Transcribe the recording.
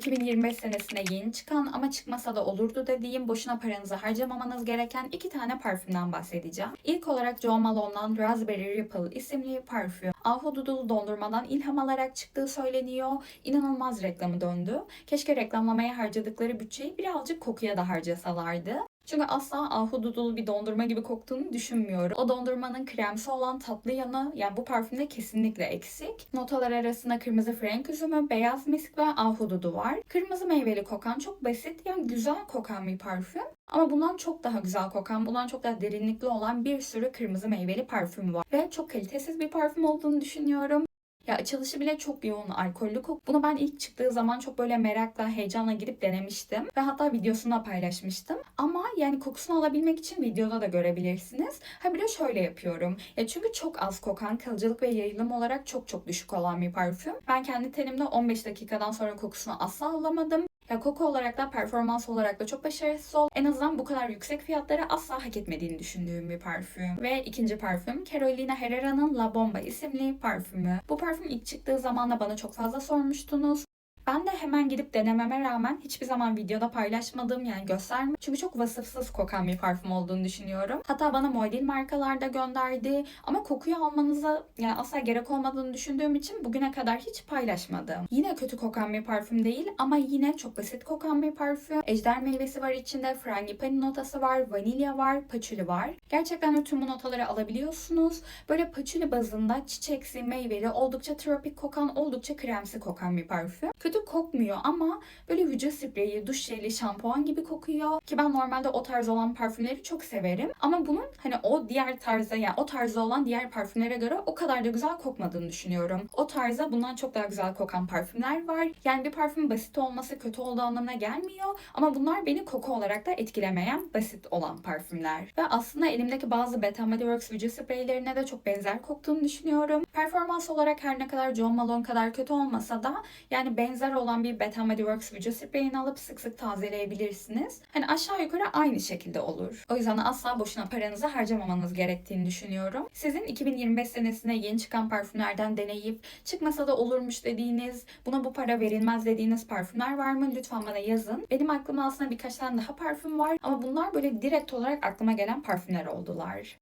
2025 senesinde yeni çıkan ama çıkmasa da olurdu dediğim boşuna paranızı harcamamanız gereken iki tane parfümden bahsedeceğim. İlk olarak Jo Malone'dan Raspberry Ripple isimli parfüm. Ahududulu dondurmadan ilham alarak çıktığı söyleniyor. İnanılmaz reklamı döndü. Keşke reklamlamaya harcadıkları bütçeyi birazcık kokuya da harcasalardı. Çünkü asla ahududulu bir dondurma gibi koktuğunu düşünmüyorum. O dondurmanın kremsi olan tatlı yanı yani bu parfümde kesinlikle eksik. Notalar arasında kırmızı frenk üzümü, beyaz misk ve ahududu var. Kırmızı meyveli kokan çok basit yani güzel kokan bir parfüm. Ama bundan çok daha güzel kokan, bundan çok daha derinlikli olan bir sürü kırmızı meyveli parfüm var. Ve çok kalitesiz bir parfüm olduğunu düşünüyorum. Ya açılışı bile çok yoğun alkollü kok. Bunu ben ilk çıktığı zaman çok böyle merakla, heyecanla gidip denemiştim. Ve hatta videosunu da paylaşmıştım. Ama yani kokusunu alabilmek için videoda da görebilirsiniz. Ha bir de şöyle yapıyorum. Ya çünkü çok az kokan, kalıcılık ve yayılım olarak çok çok düşük olan bir parfüm. Ben kendi tenimde 15 dakikadan sonra kokusunu asla alamadım. Ya koku olarak da performans olarak da çok başarısız ol. En azından bu kadar yüksek fiyatlara asla hak etmediğini düşündüğüm bir parfüm. Ve ikinci parfüm Carolina Herrera'nın La Bomba isimli parfümü. Bu parfüm ilk çıktığı zaman da bana çok fazla sormuştunuz. Ben de hemen gidip denememe rağmen hiçbir zaman videoda paylaşmadığım yani gösterme. Çünkü çok vasıfsız kokan bir parfüm olduğunu düşünüyorum. Hatta bana Moedil markalarda gönderdi. Ama kokuyu almanıza yani asla gerek olmadığını düşündüğüm için bugüne kadar hiç paylaşmadım. Yine kötü kokan bir parfüm değil ama yine çok basit kokan bir parfüm. Ejder meyvesi var içinde, frangipani notası var, vanilya var, paçuli var. Gerçekten tüm bu notaları alabiliyorsunuz. Böyle paçuli bazında çiçeksi, meyveli, oldukça tropik kokan, oldukça kremsi kokan bir parfüm. Kokmuyor ama böyle vücut spreyi, duş jeli, şampuan gibi kokuyor. Ki ben normalde o tarz olan parfümleri çok severim. Ama bunun hani o diğer tarza yani o tarzda olan diğer parfümlere göre o kadar da güzel kokmadığını düşünüyorum. O tarza bundan çok daha güzel kokan parfümler var. Yani bir parfüm basit olması kötü olduğu anlamına gelmiyor. Ama bunlar beni koku olarak da etkilemeyen basit olan parfümler. Ve aslında elimdeki bazı Bath Body Works vücut spreylerine de çok benzer koktuğunu düşünüyorum. Performans olarak her ne kadar John Malone kadar kötü olmasa da yani benzer olan bir Body Works vücut spreyini alıp sık sık tazeleyebilirsiniz. Hani aşağı yukarı aynı şekilde olur. O yüzden asla boşuna paranızı harcamamanız gerektiğini düşünüyorum. Sizin 2025 senesinde yeni çıkan parfümlerden deneyip çıkmasa da olurmuş dediğiniz, buna bu para verilmez dediğiniz parfümler var mı? Lütfen bana yazın. Benim aklımda aslında birkaç tane daha parfüm var ama bunlar böyle direkt olarak aklıma gelen parfümler oldular.